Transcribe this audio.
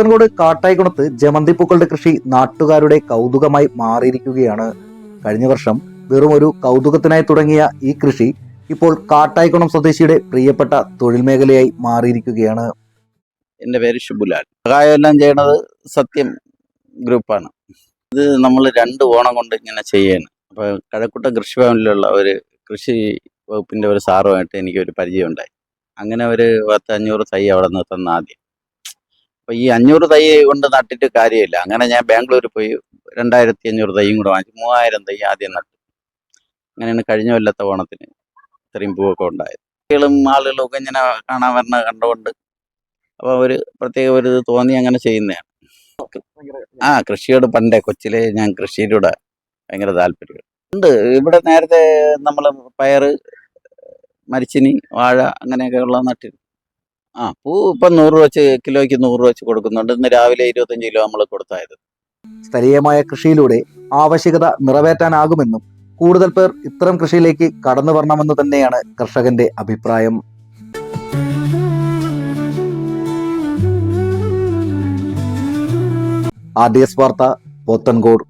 പോത്തൻകോട് കാട്ടായിക്കുണത്ത് ജമന്തിപ്പൂക്കളുടെ കൃഷി നാട്ടുകാരുടെ കൗതുകമായി മാറിയിരിക്കുകയാണ്. കഴിഞ്ഞ വർഷം വെറും ഒരു കൗതുകത്തിനായി തുടങ്ങിയ ഈ കൃഷി ഇപ്പോൾ കാട്ടായിക്കുണം സ്വദേശിയുടെ പ്രിയപ്പെട്ട തൊഴിൽ മേഖലയായി മാറിയിരിക്കുകയാണ്. എന്റെ പേര് ഷിബുലാൽ. സഹായം എല്ലാം ചെയ്യണത് സത്യം ഗ്രൂപ്പാണ്. ഇത് നമ്മൾ രണ്ട് ഓണം കൊണ്ട് ഇങ്ങനെ ചെയ്യാണ്. അപ്പോൾ കഴക്കൂട്ട കൃഷിഭവനിലുള്ള ഒരു കൃഷി വകുപ്പിന്റെ ഒരു സാറുമായിട്ട് എനിക്കൊരു പരിചയം ഉണ്ടായി അങ്ങനെ ഒരു പത്ത് അഞ്ഞൂറ് തൈ അവിടെ നിന്ന് തന്ന ആദ്യം അപ്പോൾ ഈ അഞ്ഞൂറ് തൈ കൊണ്ട് നട്ടിട്ട് കാര്യമില്ല. അങ്ങനെ ഞാൻ ബാംഗ്ലൂർ പോയി രണ്ടായിരത്തി അഞ്ഞൂറ് തൈയും കൂടെ വാങ്ങിച്ചു മൂവായിരം തൈ ആദ്യം നട്ടു. അങ്ങനെയാണ് കഴിഞ്ഞ കൊല്ലത്തെ ഓണത്തിന് ഇത്രയും പൂവൊക്കെ ഉണ്ടായത്. കുട്ടികളും ആളുകളും ഒക്കെ ഇങ്ങനെ കാണാൻ വരണ കണ്ടുകൊണ്ട് അപ്പോൾ ഒരു പ്രത്യേക ഒരു ഇത് തോന്നി അങ്ങനെ ചെയ്യുന്നതാണ്. ആ കൃഷിയോട് പണ്ടേ കൊച്ചിലെ ഞാൻ കൃഷിയിലൂടെ ഭയങ്കര താല്പര്യം ഉണ്ട്. ഇവിടെ നേരത്തെ നമ്മൾ പയർ മരിച്ചിനി വാഴ അങ്ങനെയൊക്കെ ഉള്ള നട്ടിരുന്നു. ആ പൂ ഇപ്പം നൂറ് രൂപ വെച്ച് കിലോയ്ക്ക് നൂറ് രൂപ വെച്ച് കൊടുക്കുന്നുണ്ട്. ഇന്ന് രാവിലെ ഇരുപത്തഞ്ച് കിലോ നമ്മൾ കൊടുത്തായത്. സ്ഥലീയമായ കൃഷിയിലൂടെ ആവശ്യകത നിറവേറ്റാനാകുമെന്നും കൂടുതൽ പേർ ഇത്തരം കൃഷിയിലേക്ക് കടന്നു വരണമെന്ന് തന്നെയാണ് കർഷകന്റെ അഭിപ്രായം. ആർ ഡി എസ് വാർത്ത പോത്തൻകോട്.